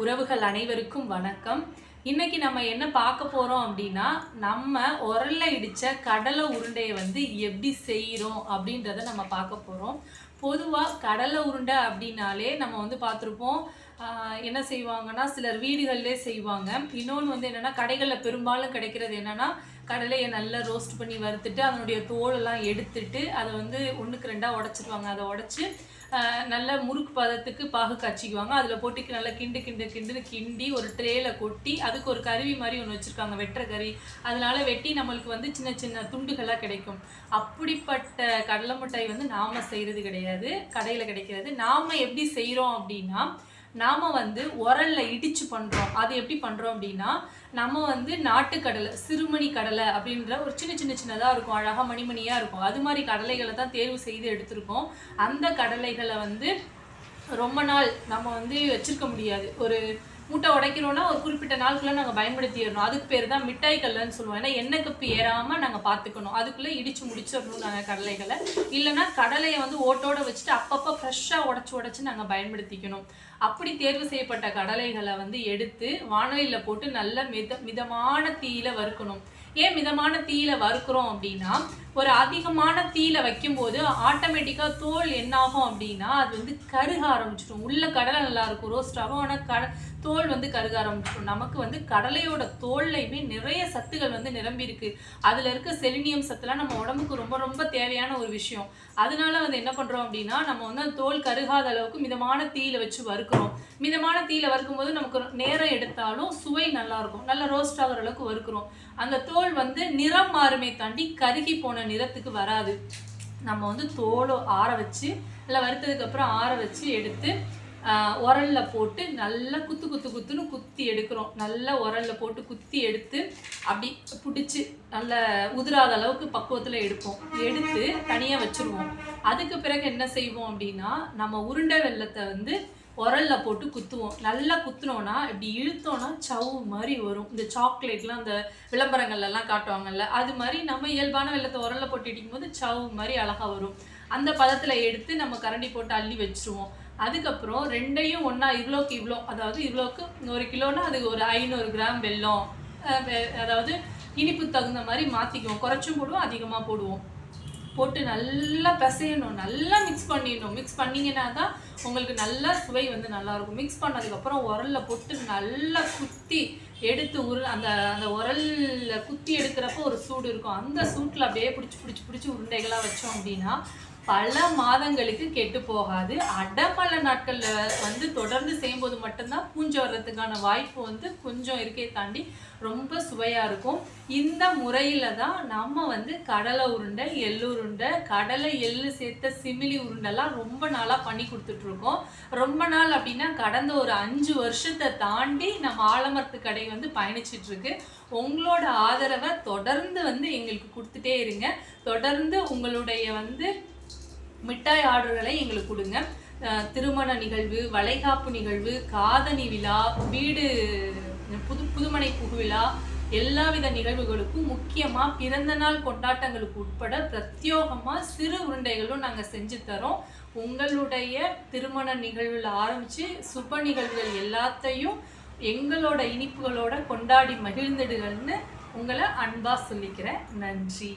உறவுகள் அனைவருக்கும் வணக்கம். இன்னைக்கு நம்ம என்ன பார்க்க போகிறோம் அப்படின்னா நம்ம உரல்ல இடித்த கடலை உருண்டையை வந்து எப்படி செய்கிறோம் அப்படின்றத நம்ம பார்க்க போகிறோம் பொதுவாக கடலை உருண்டை அப்படின்னாலே நம்ம வந்து பார்த்துருப்போம் என்ன செய்வாங்கன்னா சிலர் வீடுகளிலே செய்வாங்க. இன்னொன்று வந்து என்னன்னா கடைகளில் பெரும்பாலும் கிடைக்கிறது என்னன்னா கடலையை நல்லா ரோஸ்ட் பண்ணி வறுத்துட்டு அதனுடைய தோலெல்லாம் எடுத்துட்டு அதை வந்து ஒன்றுக்கு ரெண்டாக உடச்சிருவாங்க. அதை உடச்சி நல்ல முறுக்கு பதத்துக்கு பாகு காய்ச்சிக்குவாங்க. அதில் போட்டு நல்லா கிண்டு கிண்டு கிண்டுன்னு கிண்டி ஒரு ட்ரேயில் கொட்டி அதுக்கு ஒரு கருவி மாதிரி ஒன்று வச்சுருக்காங்க வெட்டுற கறி அதனால் வெட்டி நம்மளுக்கு வந்து சின்ன சின்ன துண்டுகளாக கிடைக்கும். அப்படிப்பட்ட கடலை மிட்டாய் வந்து நாம செய்கிறது கிடையாது. கடையில் கிடைக்கிறது. நாம் எப்படி செய்கிறோம் அப்படின்னா நாம் வந்து உரல்ல இடிச்சு பண்ணுறோம் அது எப்படி பண்ணுறோம் அப்படின்னா நம்ம வந்து நாட்டுக்கடலை சிறுமணி கடலை அப்படின்ற ஒரு சின்ன சின்ன சின்னதாக இருக்கும். அழகாக மணிமணியாக இருக்கும். அது மாதிரி கடலைகளை தான் தேர்வு செய்து எடுத்திருக்கோம். அந்த கடலைகளை வந்து ரொம்ப நாள் நம்ம வந்து வச்சுருக்க முடியாது. ஒரு மூட்டை உடைக்கணும்னா ஒரு குறிப்பிட்ட நாளுக்குள்ளே நாங்கள் பயன்படுத்திடணும். அதுக்கு பேர் தான் மிட்டாய் சொல்லுவோம். ஏன்னா எண்ணெய் கப்பு ஏறாமல் நாங்கள் பார்த்துக்கணும். அதுக்குள்ளே இடிச்சு முடிச்சிடணும் நாங்கள் கடலைகளை. இல்லைன்னா கடலையை வந்து ஓட்டோட வச்சுட்டு அப்பப்போ ஃப்ரெஷ்ஷாக உடச்சி உடச்சி நாங்கள் பயன்படுத்திக்கணும். அப்படி தேர்வு செய்யப்பட்ட கடலைகளை வந்து எடுத்து வானலியில் போட்டு நல்ல மித மிதமான தீயில வறுக்கணும். ஏன் மிதமான தீயில வறுக்கிறோம் அப்படின்னா ஒரு அதிகமான தீயில வைக்கும்போது ஆட்டோமேட்டிக்காக தோல் என்னாகும் அப்படின்னா அது வந்து கருக ஆரம்பிச்சிடும். உள்ள கடலை நல்லா இருக்கும் ரோஸ்ட் ஆகும். ஆனால் கட தோல் வந்து கருக ஆரம்பிச்சிடும். நமக்கு வந்து கடலையோட தோல்லையுமே நிறைய சத்துகள் வந்து நிரம்பி இருக்கு. அதில் இருக்க செலினியம் சத்துலாம் நம்ம உடம்புக்கு ரொம்ப ரொம்ப தேவையான ஒரு விஷயம். அதனால வந்து என்ன பண்ணுறோம் அப்படின்னா நம்ம வந்து அந்த தோல் கருகாத அளவுக்கு மிதமான தீயில வச்சு வறுக்கிறோம். மிதமான தீயில வறுக்கும்போது நமக்கு நேரம் எடுத்தாலும் சுவை நல்லா இருக்கும். நல்லா ரோஸ்ட் ஆகிற அளவுக்கு வறுக்கிறோம். அந்த தோல் வந்து நிறம் மாறுமே தாண்டி கருகி போன நிறத்துக்கு வராது. நம்ம வந்து தோலை ஆற வச்சு இல்லை வறுத்ததுக்கப்புறம் ஆற வச்சு எடுத்து உரலில் உரல்ல போட்டு நல்லா குத்து குத்து குத்துன்னு குத்தி எடுக்கிறோம். நல்லா உரல்ல போட்டு குத்தி எடுத்து அப்படி பிடிச்சி நல்ல உதிராத அளவுக்கு பக்குவத்தில் எடுப்போம். எடுத்து தனியாக வச்சுருவோம். அதுக்கு பிறகு என்ன செய்வோம் அப்படின்னா நம்ம உருண்டை வெள்ளத்தை வந்து உரலில் போட்டு குத்துவோம். நல்லா குத்துனோன்னா இப்படி இழுத்தோன்னா சவு மாதிரி வரும். இந்த சாக்லேட்லாம் அந்த விளம்பரங்கள்லாம் காட்டுவாங்கல்ல அது மாதிரி நம்ம இயல்பான வெள்ளத்தை உரல்ல போட்டு இடிக்கும் போது சவு மாதிரி அழகா வரும். அந்த பதத்தில் எடுத்து நம்ம கரண்டி போட்டு அள்ளி வச்சிருவோம். அதுக்கப்புறம் ரெண்டையும் ஒன்றா இவ்வளோக்கு இவ்வளோ அதாவது இவ்வளோக்கு ஒரு கிலோனா அது ஒரு ஐநூறு கிராம் வெல்லம் அதாவது இனிப்பு தகுந்த மாதிரி மாற்றிக்குவோம் குறைச்சும் போடுவோம் அதிகமாக போடுவோம். போட்டு நல்லா பிசையணும் நல்லா மிக்ஸ் பண்ணிடணும். மிக்ஸ் பண்ணீங்கன்னா தான் உங்களுக்கு நல்லா சுவை வந்து நல்லாயிருக்கும். மிக்ஸ் பண்ணதுக்கப்புறம் உரலில் போட்டு நல்லா குத்தி எடுத்து உரு அந்த அந்த உரலில் குத்தி எடுக்கிறப்போ ஒரு சூடு இருக்கும். அந்த சூட்டில் அப்படியே பிடிச்சி பிடிச்சி பிடிச்சி உருண்டைகளாக வச்சோம் அப்படின்னா பல மாதங்களுக்கு கெட்டு போகாது. அடமலை நாட்களில் வந்து தொடர்ந்து செய்யும்போது மட்டும்தான் பூஞ்சை வர்றதுக்கான வாய்ப்பு வந்து கொஞ்சம் இருக்கே தாண்டி ரொம்ப சுவையாக இருக்கும். இந்த முறையில் தான் நம்ம வந்து கடலை உருண்டை எள்ளுருண்டை கடலை எள்ளு சேர்த்த சிமிலி உருண்டைலாம் ரொம்ப நாளாக பண்ணி கொடுத்துட்ருக்கோம். ரொம்ப நாள் அப்படின்னா கடந்த ஒரு அஞ்சு வருஷத்தை தாண்டி நம்ம ஆலமரத்து கடை வந்து பயணிச்சிட்ருக்கு. உங்களோட ஆதரவை தொடர்ந்து வந்து எங்களுக்கு கொடுத்துட்டே இருங்க. தொடர்ந்து உங்களுடைய வந்து மிட்டாய் ஆர்டர்களை எங்களுக்கு கொடுங்க. திருமண நிகழ்வு வளைகாப்பு நிகழ்வு காதணி விழா வீடு புது புதுமனை புகுவிழா எல்லாவித நிகழ்வுகளுக்கும் முக்கியமாக பிறந்த நாள் கொண்டாட்டங்களுக்கு உட்பட பிரத்யோகமாக சிறு உருண்டைகளும் நாங்கள் செஞ்சு தரோம். உங்களுடைய திருமண நிகழ்வில் ஆரம்பித்து சுப நிகழ்வுகள் எல்லாத்தையும் எங்களோட இனிப்புகளோட கொண்டாடி மகிழ்ந்திடுகள்னு உங்களை அன்பாக சொல்லிக்கிறேன். நன்றி.